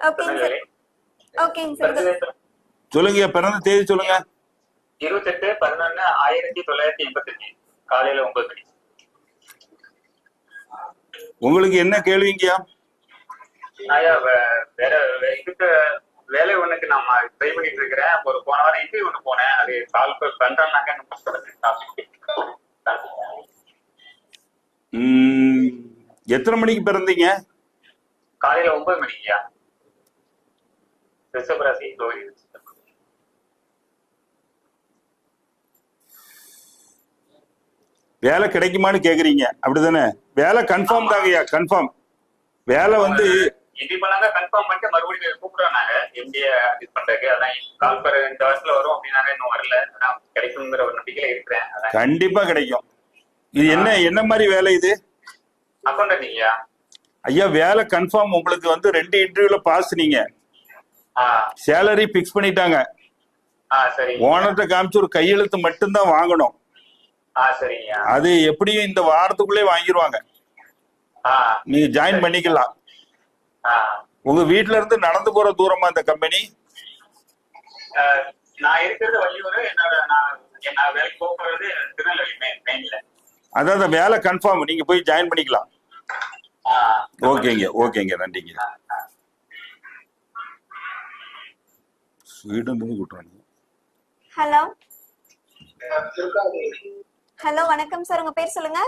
ஓகேங்க சார். ஓகேங்க சார். சொல்லுங்க பிறந்த தேதி சொல்லுங்க. இருபத்தெட்டு பதினொன்னு ஆயிரத்தி தொள்ளாயிரத்தி எண்பத்தஞ்சு. காலையில ஒன்பது மணி. உங்களுக்கு என்ன கேள்விங்கய்யா ஐயா வே- வேற இதுக்கு வேலை ஒண்ணுக்கு நான் ட்ரை பண்ணிட்டு இருக்கிறேன். ஒரு போன வாரம் இன்டர்வியூ ஒண்ணு போனேன். அது கால் பண்றாங்க எத்தனை மணிக்கு பிறந்தீங்க? காலையில ஒன்பது மணிக்குயா ரிஷபராசி லோரி வேலை கிடைக்குமான்னு கேக்குறீங்க. அப்படிதானே? வேலை கன்ஃபார்ம் தாங்கய்யா கன்ஃபார்ம் வேலை வந்து பண்ணாங்க கன்ஃபார்ம் பண்ணிட்டு மறுபடியும் கூப்பிடுறாங்க. எம்பிஏ இது பண்றதுக்கு. அதான் கால் பெற இந்த வருஷத்துல வரும் அப்படின்னாங்க இன்னும் வரல. அதான் கிடைக்குங்கிற ஒரு நம்பிக்கையில இருக்கிறேன். கண்டிப்பா கிடைக்கும். இது என்ன என்ன மாதிரி வேலை இது? அக்கௌண்ட் நீங்கயா ஐயா வேலை கன்ஃபார்ம் உங்களுக்கு வந்து ரெண்டு இன்டர்வியூல பாஸ் நீங்க. சேலரி பிக்ஸ் பண்ணிட்டாங்க. ஓனர்கிட்ட காமிச்சு ஒரு கையெழுத்து மட்டும்தான் வாங்கணும். அது எப்படியும் இந்த வாரத்துக்குள்ளே வாங்கிடுவாங்க நீங்க ஜாயின் பண்ணிக்கலாம். உங்க வீட்ல இருந்து நடந்து போற தூரமா இந்த கம்பெனி நான் இருக்கிறது வள்ளியூர். என்னோட நான் வேலைக்கு போகிறது திருநெல்வேலி மெயின் மெயின்ல அதான் அந்த வேலை கன்ஃபார்ம் நீங்க போய் ஜாயின் பண்ணிக்கலாம். ஓகேங்க ஓகேங்க. நன்றிங்க. ஸ்வீடன் இருந்து கூட்டுறாங்க ஹலோ ஹலோ வணக்கம் சார். உங்க பேர் சொல்லுங்க.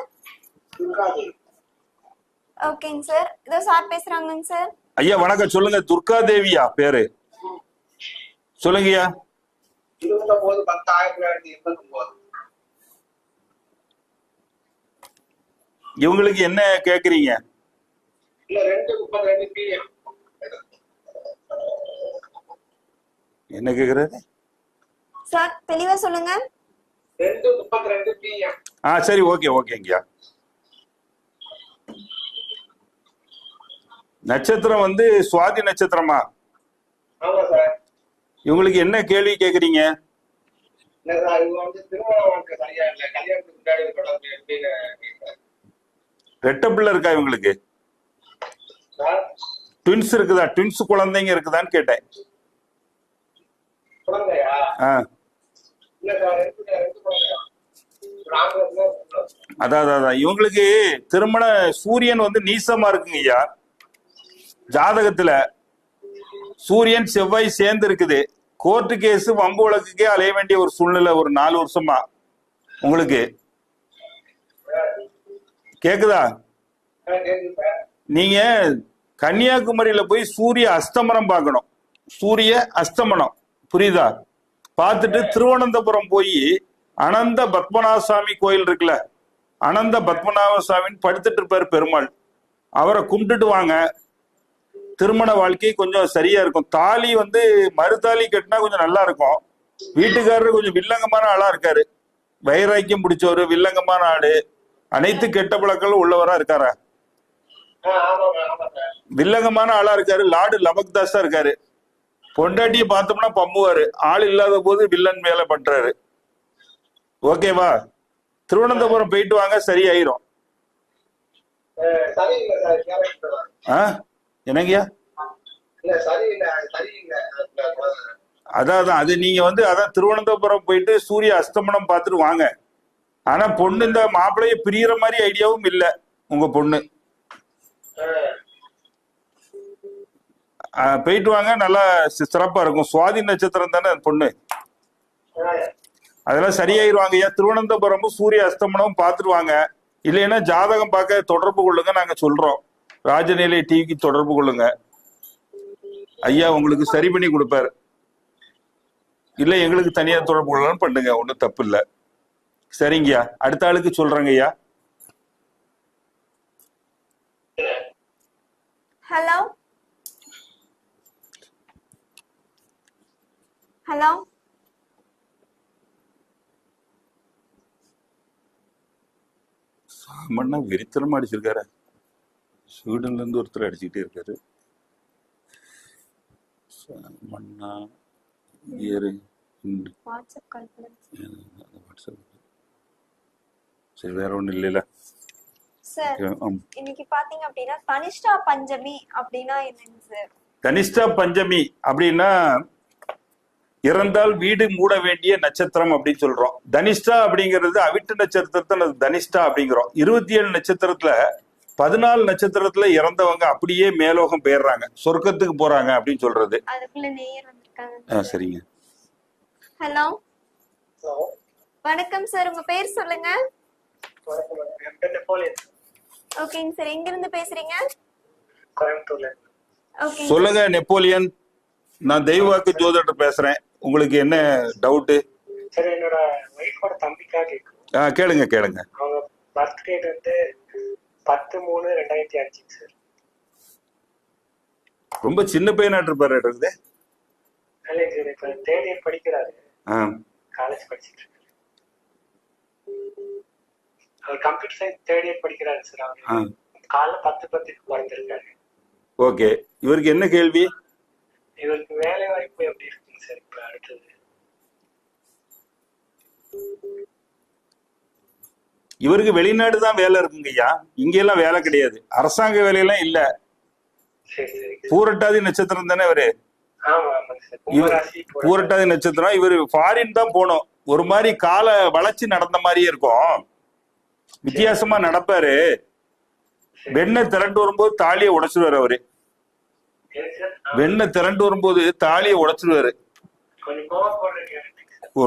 ஓகேங்க சார். இதோ சார் பேசுறாங்கங்க சார். ஐயா வணக்கம். சொல்லுங்க. துர்கா தேவியா பேரு? சொல்லுங்கய்யா. இருபத்தொன்பது பத்து ஆயிரத்தி தொள்ளாயிரத்தி எண்பத்தி ஒன்பது இவங்களுக்கு என்ன கேக்குறீங்க? இல்ல ரெண்டு முப்பத்தி ரெண்டு பிஎம் என்ன கேக்குறாரு? சார் தெளிவா சொல்லுங்க. ஆ சரி ஓகே ஓகேங்கய்யா நட்சத்திரம் வந்து சுவாதி நட்சத்திரமா? இவங்களுக்கு என்ன கேள்வி கேக்குறீங்க. ரெட்ட பிள்ளை இருக்கா இவங்களுக்கு? ட்வின்ஸ் இருக்குதா? ட்வின்ஸ் குழந்தைங்க இருக்குதான்னு கேட்டேன் குழந்தையா ஆ இல்ல சார் ரெண்டு ரெண்டு குழந்தையா ஒரு ஆம்பளை பிள்ளை, ஒரு பொம்பளை பிள்ளை. அதான் அதான், அதான் இவங்களுக்கு திருமண சூரியன் வந்து நீசமா இருக்குங்க ஐயா. ஜாதகத்துல சூரியன் செவ்வாய் சேர்ந்து இருக்குது. கோர்ட்டு கேஸ் வம்பு வழக்குக்கே அலைய வேண்டிய ஒரு சூழ்நிலை ஒரு நாலு வருஷமா உங்களுக்கு. கேக்குதா? நீங்க கன்னியாகுமரியில போய் சூரிய அஸ்தமனம் பார்க்கணும். சூரிய அஸ்தமனம். புரியுதா? பார்த்துட்டு திருவனந்தபுரம் போய் அனந்த பத்மநாப சுவாமி கோயில் இருக்குல்ல அனந்த பத்மநாப சுவாமின்னு படுத்துட்டு இருப்பாரு பெருமாள். அவரை கும்பிட்டுட்டு வாங்க. திருமண வாழ்க்கை கொஞ்சம் சரியா இருக்கும். தாலி வந்து மறுதாலி கட்டினா கொஞ்சம் நல்லா இருக்கும். வீட்டுக்காரரு கொஞ்சம் வில்லங்கமான ஆளா இருக்காரு. வைராக்கியம் பிடிச்சவரு வில்லங்கமான ஆளு. அனைத்து கெட்ட பழக்கங்களும் உள்ளவரா இருக்காரா? வில்லங்கமான ஆளா இருக்காரு. லார்டு லபக்தாஸா இருக்காரு. பொண்டாட்டியை பார்த்தோம்னா பம்புவாரு ஆள் இல்லாத போது வில்லன் வேலை பண்றாரு. ஓகேவா திருவனந்தபுரம் போயிட்டு வாங்க சரியாயிரும். என்னங்கய்யா. அதான் அது நீங்க வந்து அதான் திருவனந்தபுரம் போயிட்டு சூரிய அஸ்தமனம் பார்த்துட்டு வாங்க. ஆனா பொண்ணு இந்த மாப்பிள்ளைய பிரியற மாதிரி ஐடியாவும் இல்ல உங்க பொண்ணு. போயிட்டு வாங்க. நல்லா சிறப்பா இருக்கும். சுவாதி நட்சத்திரம் தானே அந்த பொண்ணு? அதெல்லாம் சரியாயிருவாங்க. ஐயா திருவனந்தபுரமும் சூரிய அஸ்தமனமும் பார்த்துட்டு வாங்க இல்லைன்னா ஜாதகம் பார்க்க தொடர்பு கொள்ளுங்க நாங்க சொல்றோம். ராஜநிலை டிவிக்கு தொடர்பு கொள்ளுங்க. ஐயா உங்களுக்கு சரி பண்ணி கொடுப்பாரு. இல்ல எங்களுக்கு தனியா தொடர்பு கொள்ளலாம் பண்ணுங்க. ஒன்றும் தப்பு இல்ல சரிங்கய்யா. அடுத்த ஆளுக்கு சொல்றேங்க ஐயா. ஹலோ? ஹலோ? சாமண்ணா வெறித்தனமா அடிச்சிருக்காரு. ஸ்வீடன்ல இருந்து ஒருத்தர் அடிச்சுக்கிட்டே இருக்காரு. சாமண்ணா ஏறு வாட்ஸ்அப் வாட்ஸ்அப். சரி வேற ஒண்ணும் இல்லைல்ல. சார். இன்னைக்கு பாத்தீங்க அப்படின்னா கனிஷ்டா பஞ்சமி அப்படின்னா என்னங்க சார்? தனிஷ்டா பஞ்சமி அப்படின்னா இறந்தால் வீடு மூட வேண்டிய நட்சத்திரம் அப்படின்னு சொல்றோம். தனிஷ்டா அப்படிங்கிறது அவிட்டு நட்சத்திரத்தை தனிஷ்டா அப்படிங்கிறோம். இருபத்தி ஏழு நட்சத்திரத்துல பதினாலு நட்சத்திரத்துல இறந்தவங்க அப்படியே மேலோகம் போயிடுறாங்க. சொர்க்கத்துக்கு போறாங்க அப்படின்னு சொல்றது. அதுக்குள்ள நேயர் வந்திருக்காங்க. ஆ, சரிங்க. ஹலோ? வணக்கம் சார் உங்க பேர் சொல்லுங்க. ஓகேங்க சார் எங்க இருந்து பேசுறீங்க? கோயம்புத்தூர்ல. ஓகே சொல்லுங்க நெப்போலியன். நான் தெய்வாக்கு ஜோதிடர் பேசுறேன். உங்களுக்கு என்ன டவுட்டு சார் என்னோட ஒய்ஃபோட தம்பிக்காக கேட்கும் ஆ கேளுங்க கேளுங்க. அவங்க பர்த்டே வந்து பத்து மூணு ரெண்டாயிரத்தி அஞ்சுங்க சார். ரொம்ப சின்ன பையனாட்டு இருப்பாரு இருக்குது இல்லைங்க சார் இப்ப தேர்ட் இயர் படிக்கிறாரு. ஆ. காலேஜ் படிச்சிட்டு இருக்காரு. அவர் கம்ப்யூட்டர் சயின்ஸ் தேர்ட் இயர் படிக்கிறாரு சார் ஆ. அவர் காலைல பத்து பத்துக்கு பிறந்திருக்காரு ஓகே. இவருக்கு என்ன கேள்வி? இவருக்கு வேலை வாய்ப்பு எப்படி இருக்குங்க சார் இப்ப அடுத்தது. இவருக்கு வெளிநாடு தான் வேலை இருக்குங்க ஐயா. இங்க எல்லாம் வேலை கிடையாது. அரசாங்க வேலையெல்லாம் இல்ல. பூரட்டாதி நட்சத்திரம் தானே இவரு? பூரட்டாதி. நட்சத்திரம் இவரு ஃபாரின் தான் போகணும். ஒரு மாதிரி காலை வளைச்சு நடந்த மாதிரியே இருக்கும். வித்தியாசமா நடப்பாரு. வெண்ணெய் திரண்டு வரும்போது தாலியை உடைச்சிருவாரு அவரு. வெண்ணெய் திரண்டு வரும்போது தாலியை உடைச்சிருவாரு.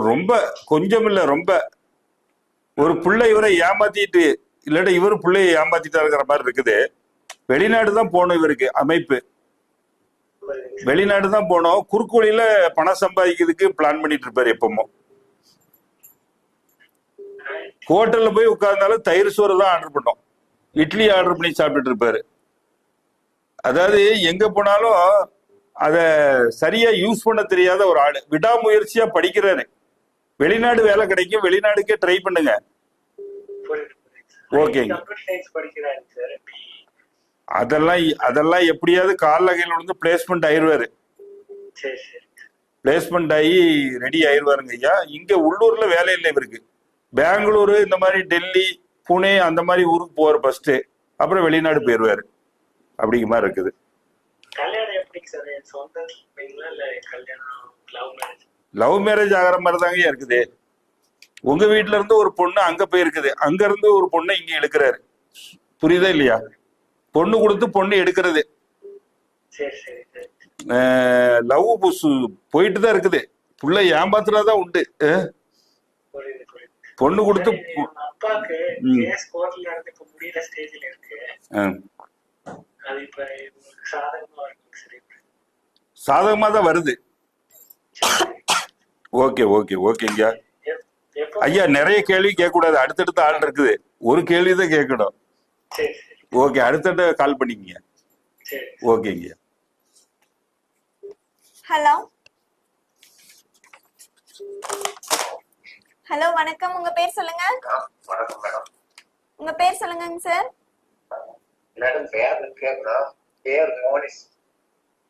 ரொம்ப கொஞ்சம் இல்ல ரொம்ப ஒரு பிள்ளை இவரை ஏமாத்திட்டு இல்லாட்ட இவரு பிள்ளையை ஏமாத்திட்டா இருக்கிற மாதிரி இருக்குது. வெளிநாடு தான் போகணும் இவருக்கு அமைப்பு. வெளிநாடுதான் வெளிநாடு தான் போனோம் குறுக்கு வழியில பணம் சம்பாதிக்கிறதுக்கு பிளான் பண்ணிட்டு இருப்பாரு எப்பவும். ஹோட்டல்ல போய் உட்கார்ந்தாலும் தயிர் சோறு தான் ஆர்டர் பண்ணோம். இட்லி ஆர்டர் பண்ணி சாப்பிட்டுட்டு இருப்பாரு. அதாவது எங்க போனாலும் அத சரியா யூஸ் பண்ண தெரியாத ஒரு ஆளு. விடாமுயற்சியா படிக்கிறாரு. வெளிநாடு வேலை கிடைக்கும். வெளிநாடுக்கே ட்ரை பண்ணுங்க. ஓகேங்க. அதெல்லாம் அதெல்லாம் எப்படியாவது கால் வகையில் வந்து பிளேஸ்மெண்ட் சரி பிளேஸ்மெண்ட் ஆகி ரெடி ஆயிருவாருங்க ஐயா. இங்க உள்ளூர்ல வேலை இல்லை இவருக்கு. பெங்களூரு இந்த மாதிரி டெல்லி புனே அந்த மாதிரி ஊருக்கு போவார் ஃபர்ஸ்ட் அப்புறம் வெளிநாடு போயிருவாரு. அப்படிங்கிற மாதிரி இருக்குது. லவ் மேரேஜ் ஆகிற மாதிரி தாங்க இருக்குது. உங்க வீட்ல இருந்து ஒரு பொண்ணு அங்க போயிருக்குது. அங்க இருந்து ஒரு பொண்ணை இங்க எடுக்கிறாரு. புரியுதா இல்லையா? பொண்ணு கொடுத்து பொண்ணு எடுக்கிறது. லவ் போயிட்டு தான் இருக்குது. புள்ள ஏமாத்துறதா உண்டு? பொண்ணு கொடுத்து அப்பாக்கு சாதகமா தான் வருது. ஓகே ஓகே ஓகேங்க எப்- எப்போ ஐயா நிறைய கேள்வி கேட்க கூடாது அடுத்தடுத்த ஆள் இருக்குது. ஒரு கேள்வி தான் கேட்கணும். ஓகே அடுத்தடுத்த கால் பண்ணிக்கங்க. ஓகேங்க ஹலோ ஹலோ வணக்கம். உங்க பேர் சொல்லுங்க. வணக்கம் மேடம் உங்க பேர் சொல்லுங்கங்க சார் மேடம் பேர் கேக்குறா பேர் மோனிஸ்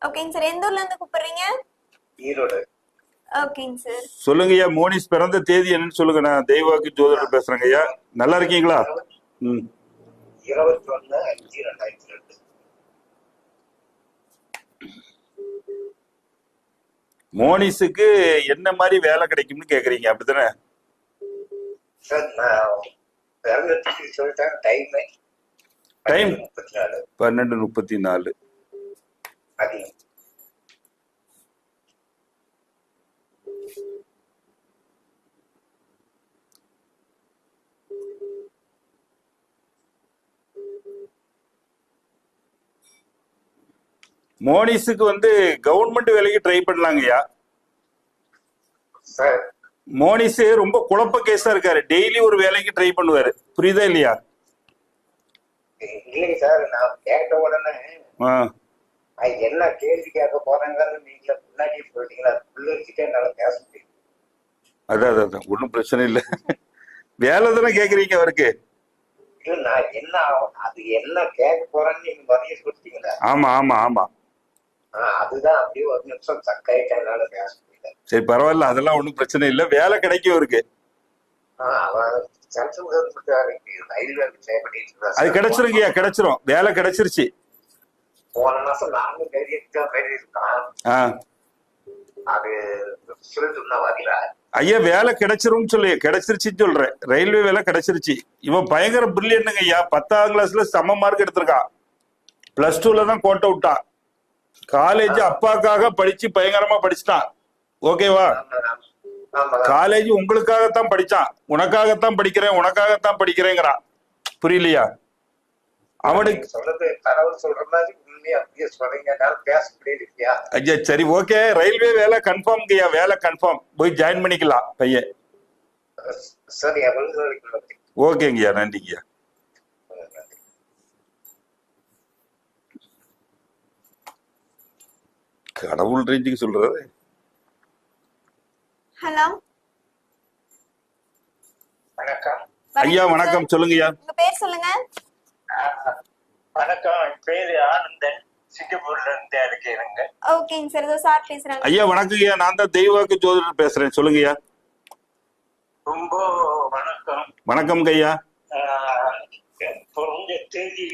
ஓகேங்க சார் எந்த ஊர்ல இருந்து கூப்பிடுறீங்க? ஈரோடு. ஓகேங்க சார் சொல்லுங்க ஐயா மோனிஸ் பிறந்த தேதி என்னன்னு சொல்லுங்க. நான் தெய்வாக்கு ஜோதிடர் பேசுறேங்க ஐயா. நல்லா இருக்கீங்களா? ம். இருபத்தி ஒண்ணு அஞ்சு ரெண்டாயிரத்தி ரெண்டு. மோனிஸுக்கு என்ன மாதிரி வேலை கிடைக்கும்னு கேக்குறீங்க? அப்படித்தானே? சார் நான் சொல்லிட்டேன். டைம் நாலு. பன்னெண்டு முப்பத்தி நாலு. அதிகம் மோனிஸுக்கு வந்து கவர்மெண்ட் வேலைக்கு ட்ரை பண்ணலாங்கய்யா மோனிஸ் ரொம்ப குழப்ப கேஸா இருக்காரு. டெய்லி ஒரு வேலைக்கு ட்ரை பண்ணுவாரு. புரியுதா இல்லையா? இல்லைங்க சார் நான் கேட்ட உடனே நான் என்ன கேள்வி கேட்க போறேங்கிறது நீங்க முன்னாடியே சொல்லிட்டீங்களா? உள்ள வச்சுட்டே என்னால பேச முடியும் அதான் அதான், ஒன்றும் பிரச்சனை இல்லை. வேலை தானே கேக்குறீங்க அவருக்கு. இல்ல நான் என்ன? அது என்ன கேட்க போறேன்னு நீங்க பதிய சொல்லிட்டீங்களா? ஆமா ஆமா ஆமா. அதுதான் அப்படியே ஒரு நிமிஷம் சக்காயிட்டேன் என்னால பேச முடியல. சரி பரவாயில்ல. அதெல்லாம் ஒன்றும் பிரச்சனை இல்லை. வேலை கிடைக்கும் இருந்தா அது சார். கிடைச்சிருங்கய்யா கிடைச்சிரும். வேலை கிடைச்சிருச்சு. போன மாசம் நானும் கைதிக்கு கைதிருக்கான் அது இன்னும் வரல. ஐயா வேலை கிடைச்சிரும்னு சொல்லி. கிடைச்சிருச்சுன்னு சொல்றேன். ரயில்வே வேலை கிடைச்சிருச்சு. இவன் பயங்கர பிரில்லியன்ட்டுங்க ஐயா. பத்தாம் கிளாஸ்ல செம்ம மார்க் எடுத்திருக்கான் பிளஸ் டூல தான் கோட்டை விட்டான். காலேஜ் அப்பாக்காக படிச்சு பயங்கரமா படிச்சுட்டான். ஓகேவா காலேஜ் உங்களுக்காகத்தான் படிச்சான். உனக்காகத்தான் படிக்கிறேன் உனக்காகத்தான் படிக்கிறேங்கிறான். புரியலையா? அவனுக்கு சொல்றது கடவுள் சொல்ற மாதிரி உண்மையா அப்படியே சொல்றீங்க. என்னால பேச முடியலையா ஐயா சரி ஓகே. ரயில்வே வேலை கன்ஃபார்ம்ங்கய்யா வேலை கன்ஃபார்ம் போய் ஜாயின் பண்ணிக்கலாம் பையன். சரி எவ்வளவு ஓகேங்கய்யா நன்றிங்கய்யா. கடவுள் ரேஞ்சுக்கு சொல்றது ஹலோ? வணக்கம். ஐயா வணக்கம். சொல்லுங்கய்யா. உங்க பேர் சொல்லுங்க. வணக்கம். என் பேரு ஆனந்தன். சிங்கப்பூர்ல இருந்து இருக்கேனுங்க ஓகேங்க சார் இதோ சார் பேசுறாங்க. ஐயா வணக்கங்கய்யா நான் தான் தெய்வாக்கு ஜோதிடர் பேசுறேன். சொல்லுங்கய்யா ரொம்ப வணக்கம். வணக்கம் ஐயா. ஆஹ், பிறந்த தேதி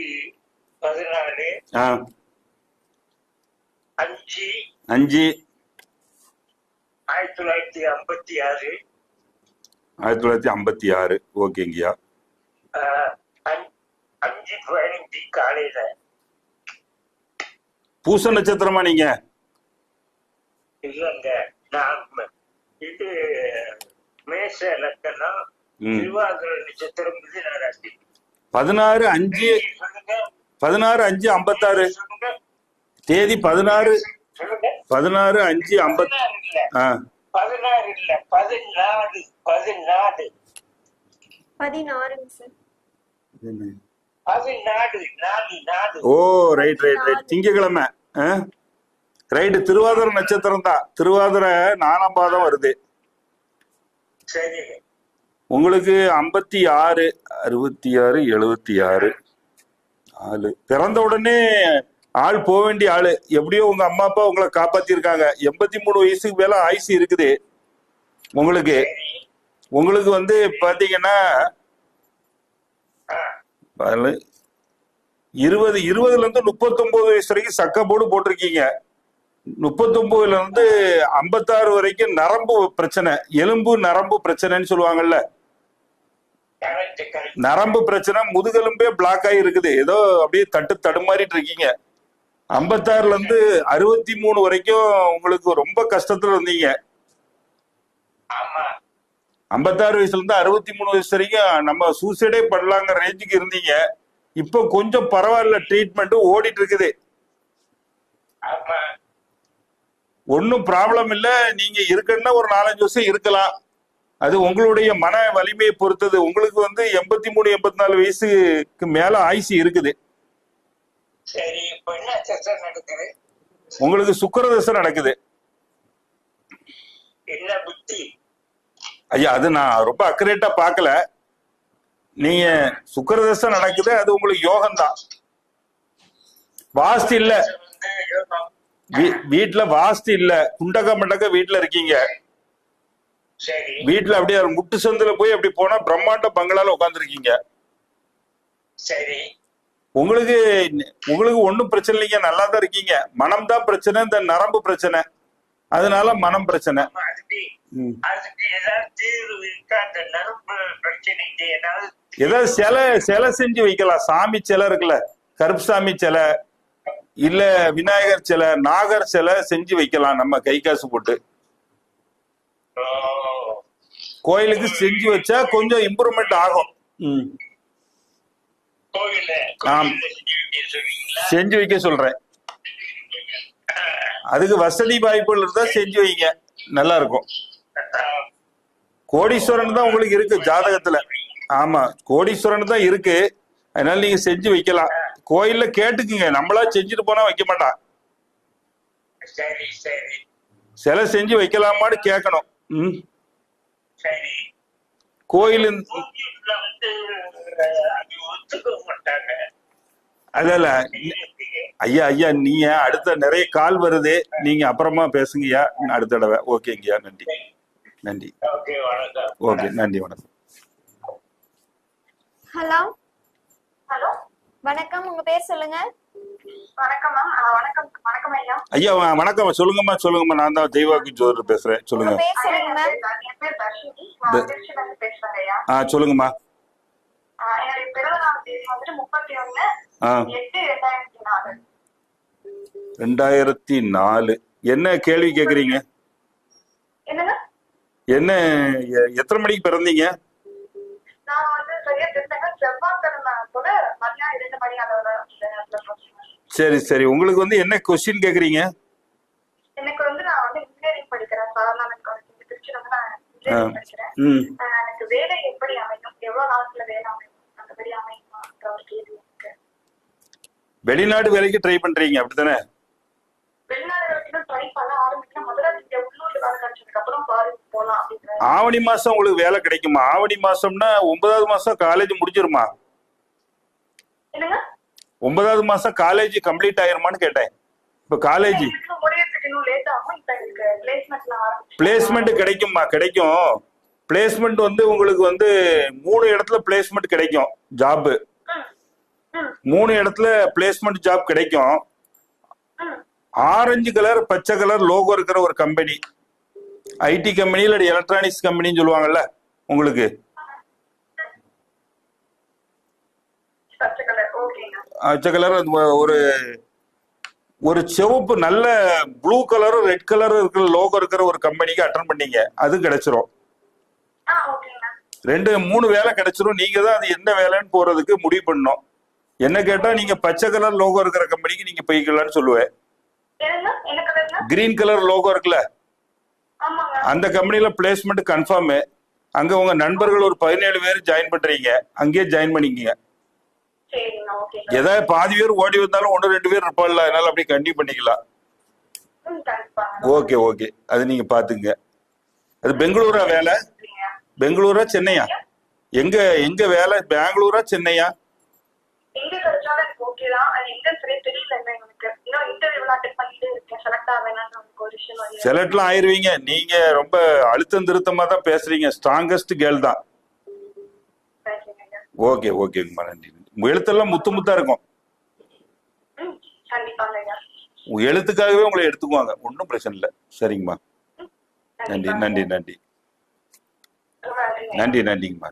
பதினாலு. ஆ. அஞ்சு. அஞ்சு. ஆயிரத்தி தொள்ளாயிரத்தி ஐம்பத்தி ஆறு. ஆயிரத்தி தொள்ளாயிரத்தி ஐம்பத்தி ஆறு. ஓகேங்கய்யா அஞ்சு பதினஞ்சு காலையில பூச நட்சத்திரமா நீங்க? இல்லைங்க நான் இது மேச லக்கணம். திருவாதிரை நட்சத்திரம் ராசி பதினாறு அஞ்சு சொல்லுங்க. பதினாறு அஞ்சு ஐம்பத்தாறு. சொல்லுங்க. தேதி பதினாறு. சொல்லுங்க. பதினாறு அஞ்சு ஐம்பத் பதினாறு இல்ல. பதினாறு பதினாலு பதினாறுங்க sir. Oh right right right திங்கக்கிழமை. ரைட்டு திருவாதிரை நட்சத்திரம் தான். திருவாதிரை நாலாம் பாதம் வருது. சரி. உங்களுக்கு ஐம்பத்தி ஆறு அறுபத்தி ஆறு எழுபத்தி ஆறு. ஆளு. பிறந்த உடனே ஆள் போக வேண்டிய ஆளு. எப்படியோ உங்க அம்மா அப்பா உங்களை காப்பாத்திருக்காங்க. எண்பத்தி மூணு வயசுக்கு மேல ஆயுசு இருக்குது. உங்களுக்கு உங்களுக்கு வந்து பாத்தீங்கன்னா பதினேழு, இருபது இருபதுல இருந்து முப்பத்தொன்பது வயசு வரைக்கும் சக்க போர்டு போட்டிருக்கீங்க. முப்பத்தொன்பதுல இருந்து ஐம்பத்தாறு வரைக்கும் நரம்பு பிரச்சனை எலும்பு நரம்பு பிரச்சனைன்னு சொல்லுவாங்கல்ல. நரம்பு பிரச்சனை முதுகெலும்பே பிளாக் ஆகி இருக்குது. ஏதோ அப்படியே தட்டு தடுமாறிட்டு இருக்கீங்க. ஐம்பத்தாறுல இருந்து அறுபத்தி மூணு வரைக்கும் உங்களுக்கு ரொம்ப கஷ்டத்துல இருந்தீங்க. ஐம்பத்தாறு வயசுல இருந்து அறுபத்தி மூணு வயசு வரைக்கும் நம்ம சூசைடே பண்ணலாங்கிற ரேஞ்சுக்கு இருந்தீங்க. இப்போ கொஞ்சம் பரவாயில்ல ட்ரீட்மெண்ட் ஓடிட்டு இருக்குது. ஆமா ஒன்றும் ப்ராப்ளம் இல்ல. நீங்க இருக்குன்னா ஒரு நாலஞ்சு வருஷம் இருக்கலாம். அது உங்களுடைய மன வலிமையை பொறுத்தது. உங்களுக்கு வந்து எண்பத்தி மூணு எண்பத்தி நாலு வயசுக்கு மேல ஆயுசு இருக்குது. சரி இப்ப என்ன சர்ச்சை நடக்குது உங்களுக்கு சுக்கரதசை நடக்குது என்ன புத்தி ஐயா அது நான் ரொம்ப அக்கரேட்டா பார்க்கல. நீங்க சுக்கரதசை நடக்குது அது உங்களுக்கு யோகம் தான் வாஸ்து இல்ல. வந்து யோகம். வீ- வீட்ல வாஸ்து இல்ல. குண்டக்க மண்டக்க வீட்ல இருக்கீங்க. சரி. வீட்ல அப்படியே முட்டு சந்துல போய் அப்படி போனா பிரம்மாண்ட பங்களால உட்காந்துருக்கீங்க சரி. உங்களுக்கு உங்களுக்கு ஒண்ணும் பிரச்சனை இல்லைங்க. நல்லா தான் இருக்கீங்க. மனம் தான் பிரச்சனை இந்த நரம்பு பிரச்சனை. அதனால மனம் பிரச்சனை. ஏதாவது சிலை சிலை செஞ்சு வைக்கலாம். சாமி சிலை இருக்குல்ல. கருப்புசாமி சிலை இல்ல விநாயகர் சிலை நாகர் சிலை செஞ்சு வைக்கலாம் நம்ம கை காசு போட்டு. கோயிலுக்கு செஞ்சு வச்சா கொஞ்சம் இம்ப்ரூவ்மெண்ட் ஆகும். செஞ்சு வைக்க சொல்றேன். அதுக்கு வசதி வாய்ப்புகள் இருந்தா செஞ்சு வைங்க. நல்லா இருக்கும். கோடீஸ்வரன் தான் உங்களுக்கு இருக்கு ஜாதகத்துல. ஆமா கோடீஸ்வரன் தான் இருக்கு. அதனால நீங்க செஞ்சு வைக்கலாம். கோயில்ல கேட்டுக்குங்க. நம்மளா செஞ்சுட்டு போனா வைக்க மாட்டான். சிலை செஞ்சு வைக்கலாமான்னு கேட்கணும். ம். கோயில் கோவில்ல ஐயா ஐயா நீங்க அடுத்த நிறைய கால் வருது. நீங்க அப்புறமா பேசுங்கய்யா. அடுத்த தடவை. ஓகேங்கய்யா. நன்றி. நன்றி. ஓகே வணக்கம். ஓகே நன்றி வணக்கம். ஹலோ? ஹலோ? வணக்கம். உங்க பேர் சொல்லுங்க. வணக்கம் வணக்கம். வணக்கம் ஐயா. ஐயா வணக்கம். சொல்லுங்கம்மா சொல்லுங்கம்மா நான் தான் தெய்வாக்கு ஜோதர் பேசுறேன். சொல்லுங்க. உங்க பேர் சொல்லுங்க மேம். ஆ சொல்லுங்கம்மா ஆ, என்னுடைய பிறந்த நாள் தேதி வந்துட்டு முப்பத்தி ஒண்ணு ஆ. எட்டு ரெண்டாயிரத்தி நாலு. ரெண்டாயிரத்தி நாலு. என்ன கேள்வி கேக்குறீங்க? என்ன எத்தனை மணிக்கு பிறந்தீங்க. சரி சரி. உங்களுக்கு வந்து என்ன கொஸ்டின் கேக்குறீங்க? எனக்கு வந்து நான் வந்து இன்ஜினியரிங் படிக்கிறேன். சாதாரண காலேஜ் திருச்சியில வந்து நான் இன்ஜினியரிங் படிக்கிறேன். ம். ஆ, எனக்கு வேலை எப்படி அமையும்? எவ்வளவு நாளுக்குள்ள வேலை அமையும்? அந்த மாதிரி அமையுமான்ற ஒரு கேள்வி இருக்கு வெளிநாடு வேலைக்கு ட்ரை பண்றீங்க. அப்படித்தானே? வெளிநாடு வரைக்கும் ட்ரை பண்ண ஆரம்பிக்கிறேன் முதல்ல இங்க உள்ளூர்ல வேலை கிடைச்சதுக்கு அப்புறம் ஃபாரின் போலாம் அப்படின்ற ஆவணி மாசம் உங்களுக்கு வேலை கிடைக்குமா? ஆவணி மாசம்னா ஒன்பதாவது மாசம் காலேஜ் முடிஞ்சிருமா? என்னங்க? ஒன்பதாவது மாசம் காலேஜ் கம்ப்ளீட் ஆயிருமான்னு கேட்டேன். இப்ப காலேஜ் பிளேஸ்மெண்ட் கிடைக்குமா? கிடைக்கும். பிளேஸ்மெண்ட் வந்து உங்களுக்கு வந்து மூணு இடத்துல பிளேஸ்மெண்ட் கிடைக்கும் ஜாப் மூணு இடத்துல பிளேஸ்மெண்ட் ஜாப் கிடைக்கும். ஆரஞ்சு கலர் பச்சை கலர் லோகோ இருக்கிற ஒரு கம்பெனி ஐடி கம்பெனி இல்ல எலக்ட்ரானிக்ஸ் கம்பெனின்னு சொல்லுவாங்கல்ல உங்களுக்கு? பச்சை கலர் ஒரு ஒரு சிவப்பு நல்ல ப்ளூ கலரும் ரெட் கலரும் இருக்கிற லோகோ இருக்கிற ஒரு கம்பெனிக்கு அட்டன் பண்ணீங்க. அது கிடைச்சிரும். ரெண்டு மூணு வேலை கிடைச்சிரும். நீங்க தான் அது என்ன வேலைன்னு போறதுக்கு முடிவு பண்ணணும். என்ன கேட்டா நீங்க பச்சை கலர் லோகோ இருக்கிற கம்பெனிக்கு நீங்க போய்க்கலாம்னு சொல்லுவேன். கிரீன் கலர் லோகோ இருக்குல்ல? அந்த கம்பெனில பிளேஸ்மெண்ட் கன்ஃபார்ம் அங்க உங்க நண்பர்கள் ஒரு பதினேழு பேர் ஜாயின் பண்றீங்க. அங்கேயே ஜாயின் பண்ணிக்கங்க. ஏதாவது பாதி பேர் ஓடி வந்தாலும் ஒன்று ரெண்டு பேர் இருப்பாள்ல அதனால அப்படியே கண்டினியூ பண்ணிக்கலாம். ஓகே ஓகே அது நீங்க பாத்துங்க. அது பெங்களூரா வேலை. பெங்களூரா சென்னையா? எங்க எங்க வேலை? பெங்களூரா சென்னையா எங்க கிடைச்சாலும் எனக்கு ஓகே தான் அது எங்க சரியா தெரியல என்ன எனக்கு இன்னும் இன்டர்வியூலாம் அட்டென்ட் பண்ணிட்டே இருக்கேன் செலக்ட் ஆவேனான்னு எனக்கு ஒரு விஷயம் வரல. செலக்ட்லாம் ஆயிருவீங்க. நீங்க ரொம்ப அழுத்தம் திருத்தமா தான் பேசுறீங்க. ஸ்ட்ராங்கஸ்ட் கேர்ள் தான். சரிங்க ஓகே ஓகேங்கம்மா நன்றி. எழுத்தெல்லாம் முத்து முத்தா இருக்கும். எழுத்துக்காகவே உங்களை எடுத்துக்குவாங்க. ஒன்றும் பிரச்சனை இல்லை. சரிங்கம்மா. நன்றி. நன்றி நன்றி. நன்றி நன்றிங்கம்மா.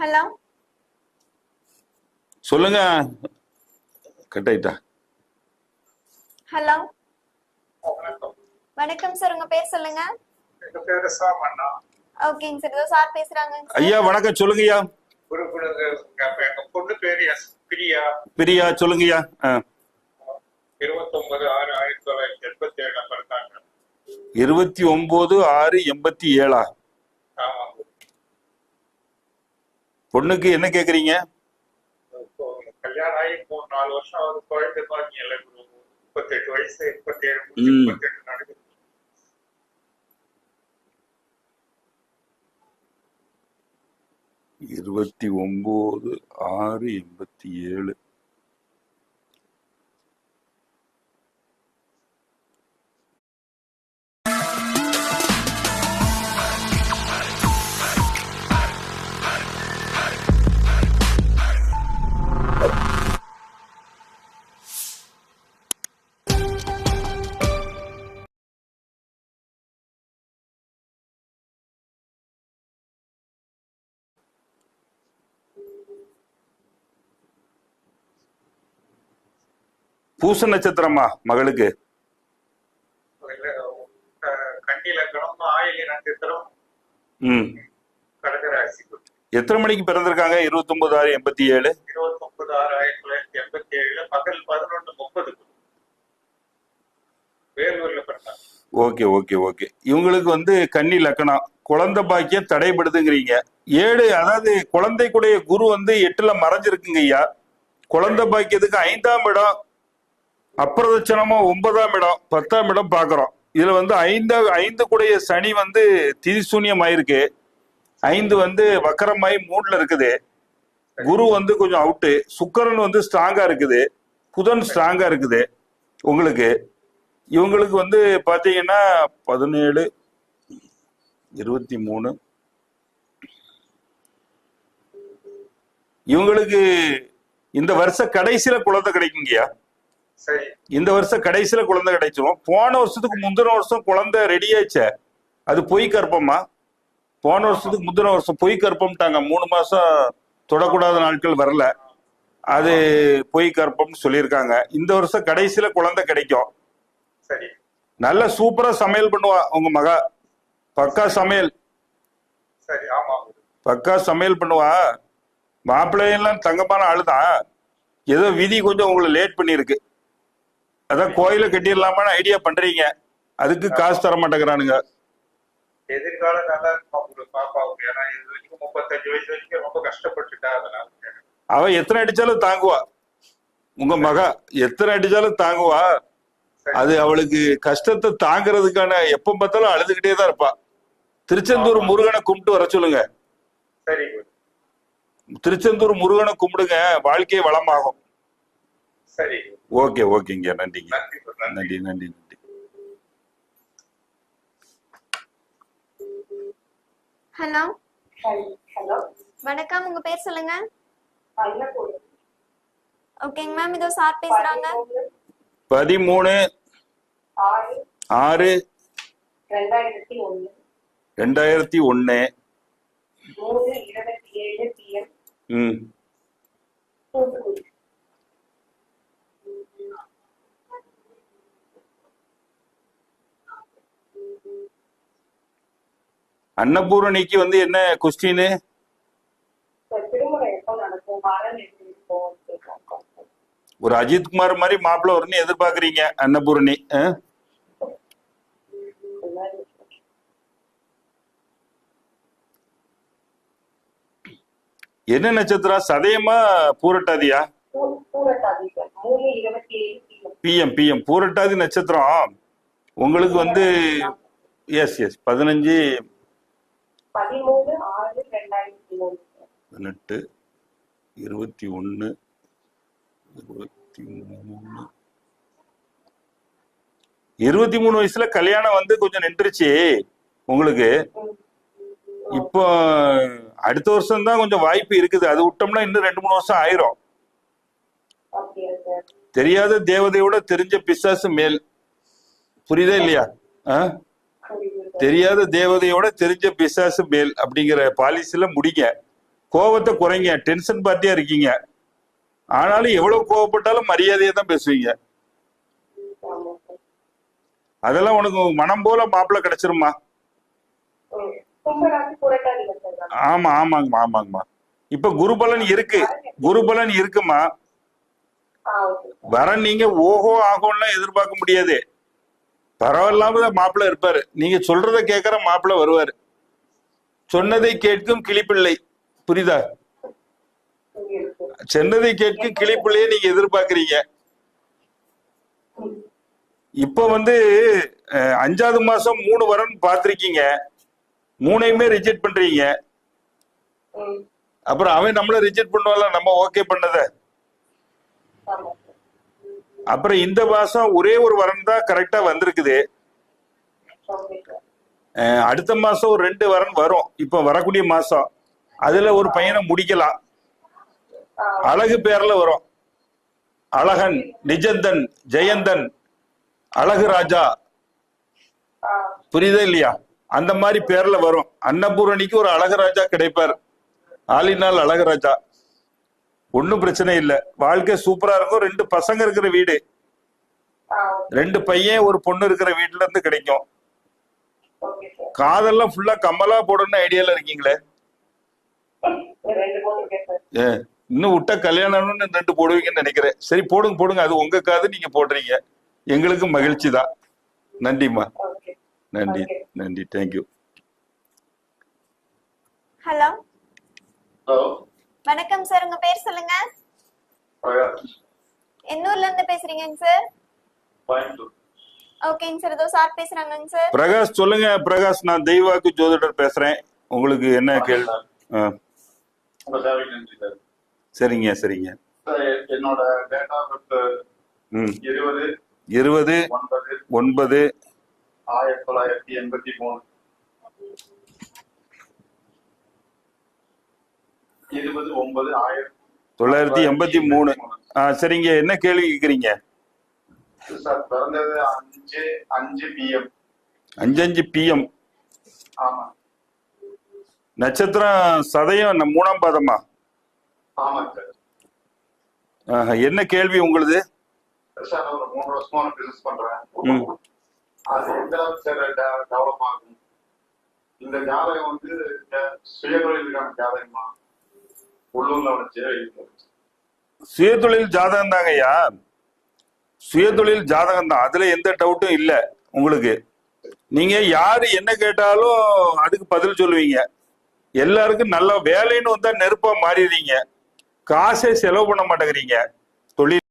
ஹலோ சொல்லுங்க. கட் ஆயிட்டா. ஹலோ வணக்கம். சார் உங்க பேர் சொல்லுங்க. எங்க பேரு சாமண்ணா. ஓகேங்க சார் ஏதோ சார் பேசுறாங்க. ஐயா வணக்கம். சொல்லுங்கய்யா. பொண்ணு பேரு பிரியா. பிரியா சொல்லுங்கய்யா. இருபத்தொன்பது ஆறு ஆயிரத்தி தொள்ளாயிரத்தி எண்பத்தி ஏழுல பிறந்தாங்க இருபத்தி ஒன்பது ஆறு எண்பத்தி ஏழா? பொண்ணுக்கு என்ன கேக்குறீங்க? கல்யாணம் ஆகி மூணு நாலு வருஷம் ஆகுது குழந்தை பாத்தீங்கல்ல முப்பத்தெட்டு வயசு முப்பத்தேழு. முப்பத்தெட்டு நடக்குது. இருபத்தி ஒன்பது ஆறு எண்பத்தி ஏழு. பூச நட்சத்திரமா மகளுக்கு? எத்தனை மணிக்கு பிறந்திருக்காங்க இருபத்தி ஒன்பது ஆறு எண்பத்தி ஏழு இருபத்தி ஒன்பது ஆறு ஆயிரத்தி தொள்ளாயிரத்தி எண்பத்தி ஏழுல பகல் பதினொன்று முப்பதுக்கு. வேலூர்ல பிறந்தாங்க. Okay okay okay. இவங்களுக்கு வந்து கன்னி லக்கணம். குழந்தை பாக்கியம் தடைபடுதுங்கிறீங்க. ஏழு அதாவது குழந்தைக்குடைய குரு வந்து எட்டுல மறைஞ்சிருக்குங்க ஐயா. குழந்தை பாக்கியத்துக்கு ஐந்தாம் இடம். அப்பிரதட்சணமா ஒன்பதாம் இடம் பத்தாம் இடம் பாக்குறோம் இதுல வந்து ஐந்து ஐந்து கூடைய சனி வந்து திரிசூன்யம் ஆயிருக்கு ஐந்து வந்து வக்கரமாயி மூணுல இருக்குது. குரு வந்து கொஞ்சம் அவுட்டு சுக்கரன் வந்து ஸ்ட்ராங்கா இருக்குது. புதன் ஸ்ட்ராங்கா இருக்குது. உங்களுக்கு இவங்களுக்கு வந்து பாத்தீங்கன்னா பதினேழு இருபத்தி மூணு இவங்களுக்கு இந்த வருஷ கடைசியில குழந்தை கிடைக்குங்கய்யா. இந்த வருஷம் கடைசியில குழந்தை கிடைச்சிரும். போன வருஷத்துக்கு முந்தின வருஷம் குழந்தை ரெடி ஆயிடுச்சே. அது பொய் கற்பமா? போன வருஷத்துக்கு முந்தின வருஷம் பொய் கற்பம்ட்டாங்க. மூணு மாசம் தொடக்கூடாத நாட்கள் வரல. அது பொய் கற்பம்னு சொல்லியிருக்காங்க. இந்த வருஷம் கடைசியில குழந்தை கிடைக்கும். சரி. நல்ல சூப்பரா சமையல் பண்ணுவா உங்க மகா. பக்கா சமையல். பக்கா சமையல் பண்ணுவா. மாப்பிள்ளையெல்லாம் தங்கமான ஆளுதான். ஏதோ விதி கொஞ்சம் உங்களை லேட் பண்ணியிருக்கு. அதான் கோயில கட்டிடலாமான்னு ஐடியா பண்றீங்க. அதுக்கு காசு தர மாட்டேங்கிறானுங்க. எதிர்காலம் நல்லா இருக்குமா குரு பாப்பாவுக்கு ஏன்னா இது வரைக்கும் முப்பத்தஞ்சு வயசு வரைக்கும் ரொம்ப கஷ்டப்பட்டுட்டா அதனால. கேட்டேன். அவ எத்தனை அடிச்சாலும் தாங்குவா. உங்க மகா எத்தனை அடிச்சாலும் தாங்குவா. அது அவளுக்கு கஷ்டத்தை தாங்குறதுக்கான எப்ப பார்த்தாலும் அழுதுகிட்டே தான் இருப்பா. திருச்செந்தூர் முருகனை கும்பிட்டு வர சொல்லுங்க. சரி திருச்செந்தூர் முருகனை கும்பிடுங்க. வாழ்க்கை வளமாகும். சரி ஓகே ஓகேங்க. நன்றிங்க. நன்றி நன்றி. நன்றி ஹலோ. ஹலோ வணக்கம். உங்க பேர் சொல்லுங்க. ஓகேங்க மேம். இதோ சார் பேசுறாங்க. பதிமூணு ஆறு. ரெண்டாயிரத்தி ஒண்ணு ரெண்டாயிரத்தி ஒன்னு ம். அன்னபூரணிக்கு வந்து என்ன கொஸ்டின். ஒரு அஜித் குமார் மாதிரி மாப்பிள்ள வரும்னு எதிர்பார்க்கறீங்க அன்னபூரணி என்ன நட்சத்திரம் சதயமா பூரட்டாதியா? பிஎம் பிஎம் பூரட்டாதி நட்சத்திரம். உங்களுக்கு வந்து எஸ் எஸ் பதினஞ்சு பதிமூணு ஆறு ரெண்டாயிரத்தி மூணு. பதினெட்டு இருபத்தி ஒன்று இருபத்தி மூணு. இருபத்தி மூணு வயசுல கல்யாணம் வந்து கொஞ்சம் நின்றுச்சு உங்களுக்கு. இப்போ அடுத்த வருஷம் தான் கொஞ்சம் வாய்ப்பு இருக்குது. அது விட்டோம்னா இன்னும் ரெண்டு மூணு வருஷம் ஆயிரும். தெரியாத தேவதையோட தெரிஞ்ச பிசாசு மேல். புரியுதா இல்லையா? ஆ? தெரியாத தேவதையோட தெரிஞ்ச பிசாசு மேல் அப்படிங்கிற பாலிசில முடிங்க. கோவத்தை குறைங்க. டென்ஷன் பார்ட்டியா இருக்கீங்க. ஆனாலும் எவ்வளவு கோவப்பட்டாலும் மரியாதையா தான் பேசுவீங்க. அதெல்லாம் உனக்கு மனம் போல மாப்பிள்ளை கிடைச்சிருமா? ஆமா ஆமாங்கம்மா ஆமாங்கம்மா. இப்ப குருபலன் இருக்கு. குருபலன் இருக்குமா? வரன் நீங்க ஓஹோ ஆகோம்லாம் எதிர்பார்க்க முடியாது. பரவாயில்லாம தான் மாப்பிள்ளை இருப்பாரு. நீங்க சொல்றத கேட்கற மாப்பிள்ளை வருவாரு. சொன்னதை கேட்கும் கிளிப்பிள்ளை. புரியுதா? சென்னதை கேட்கும் கிளிப்பிள்ளையை நீங்க எதிர்பார்க்கறீங்க. இப்ப வந்து அஞ்சாவது மாசம் மூணு வரன் பார்த்திருக்கீங்க. மூணையுமே ரிஜெக்ட் பண்றீங்க. அப்புறம் அவன் நம்மள ரிஜெக்ட் பண்ணுவான்ல நம்ம ஓகே பண்ணத. அப்புறம் இந்த மாசம் ஒரே ஒரு வரன் தான் கரெக்டா வந்திருக்குது. அடுத்த மாசம் ஒரு ரெண்டு வரன் வரும். இப்ப வரக்கூடிய மாசம். அதுல ஒரு பையனை முடிக்கலாம். அழகு பேர்ல வரும். அழகன் நிஜந்தன் ஜெயந்தன் அழகு ராஜா. புரியுதா இல்லையா? அந்த மாதிரி பேர்ல வரும். அன்னபூரணிக்கு ஒரு அழகராஜா கிடைப்பார். ஆளினால் அழகராஜா ஒன்றும் பிரச்சனை இல்லை. வாழ்க்கை சூப்பரா இருக்கும். ரெண்டு பசங்க இருக்கிற வீடு. ஆ ரெண்டு பையன் ஒரு பொண்ணு இருக்கிற வீட்டுல இருந்து கிடைக்கும். Okay sir. காதெல்லாம் ஃபுல்லா கம்மலா போடணும்னு ஐடியால இருக்கீங்களே? ஏ, இன்னும் விட்டா கல்யாணம்னு ரெண்டு போடுவீங்கன்னு நினைக்கிறேன். சரி போடுங்க போடுங்க. அது உங்க காது நீங்க போடுறீங்க. எங்களுக்கு மகிழ்ச்சி தான். நன்றிம்மா. ஓகே. நன்றி. நன்றி. Thank you hello. ஹலோ. வணக்கம் சார் உங்க பேர் சொல்லுங்க. ஊர்ல இருந்து பேசுறீங்கங்க சார் கோயம்புத்தூர். ஓகேங்க சார் இதோ சார் பேசுறாங்கங்க சார் பிரகாஷ் சொல்லுங்க. பிரகாஷ் நான் தெய்வாக்கு ஜோதிடர் பேசுறேன். உங்களுக்கு என்ன கேள்வி? சரிங்க சரிங்க. சார் என்னோட இருபது இருபது ஒன்பது ஒன்பது ஆயிரத்தி தொள்ளாயிரத்தி எண்பத்தி மூணு. இருபது ஒன்பது ஆயிரத்தி தொள்ளாயிரத்தி எண்பத்தி மூணு. ஆ சரிங்க. என்ன கேள்வி கேக்குறீங்க சார் பிறந்தது அஞ்சு அஞ்சு பிஎம் அஞ்சஞ்சு பிஎம் ஆமா. நட்சத்திரம் சதயம் மூணாம் பாதமா? ஆமாங்க சார். ஆஹா, என்ன கேள்வி உங்களுது? சார் நான் ஒரு மூணு வருஷமா பிசினஸ் பண்றேன். அது எந்த அளவுக்கு சார் டெவலப் ஆகும்? இந்த ஜாதகம் வந்து சுயதொழிலுக்கான ஜாதகமா? உள்ளூர்ல சுயதொழில் ஜாதகம் தாங்க ஐயா சுயதொழில் ஜாதகம் தான் அதுல எந்த டவுட்டும் இல்ல உங்களுக்கு. நீங்க யாரு என்ன கேட்டாலும் அதுக்கு பதில் சொல்லுவீங்க. எல்லாருக்கும் நல்ல வேலைன்னு வந்தா நெருப்பா மாறிடுறீங்க. காசே செலவு பண்ண மாட்டேங்கிறீங்க. தொழில்